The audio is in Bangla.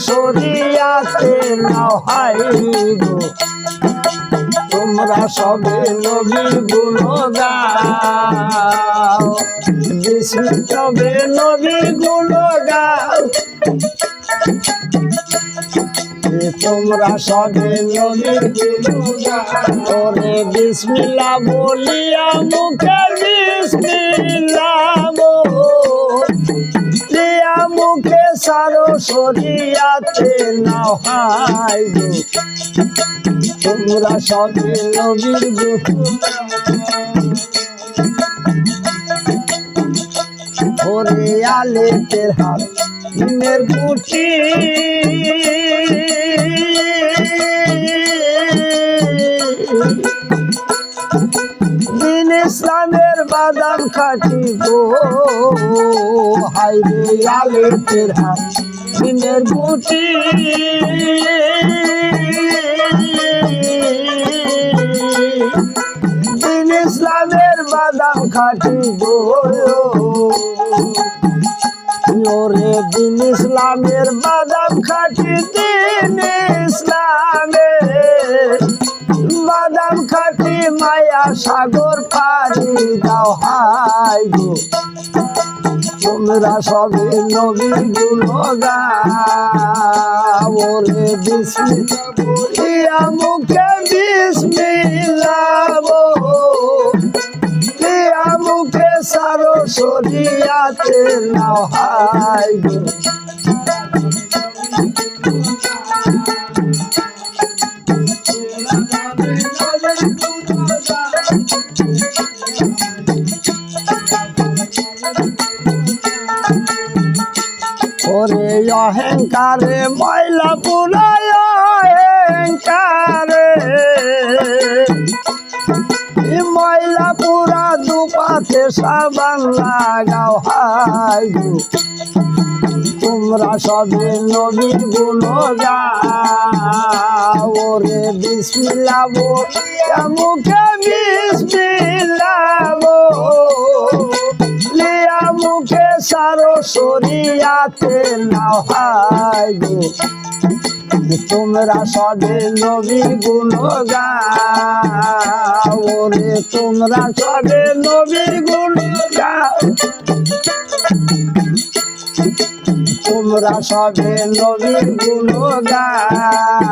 সরিয়াতে নাও তোমরা সবে নবীর গুণ গাও সবে নবীর তোমরা সবে নবীর বিসমিল্লা বলিয়া মুখে বিসমিল্লা সরিয়াতে না হাই তোমরা সবে নবীর ওরে আলে তের হাত দিনের কুটি দিন ইসলামের বাদাম খাটি গো হাইরে আলে তের হাত দিনের কুটি দিন ইসলামের বাদাম খাটি ওরে দিন ইসলামের বাদাম খাটি, দিন ইসলামের বাদাম খাটি মায়া সাগর পারি দাও হাই তোমরা সবে নবীর গুণ গাওরে বিসমিল্লা মুখে বিসমিল্লা দিয়া মুখে সারো সরিয়াতে হাই গো। ওরে অহংকারে ময়লা পুরায় অহংকারে। ময়লা পুরা দুপাতে সাবান লাগাও হাই তোমরা সবে নবীর গুণ গাও ওরে বিসমিল্লা বো মুখে বিসমিল্লা বো লিয়া মুখে সারো সরিয়াতে নাও গো। তোমরা সবে নবীর গুণ গাও রে তোমরা সবে নবীর গুণ গাও তোমরা সবে নবীর গুণ গাও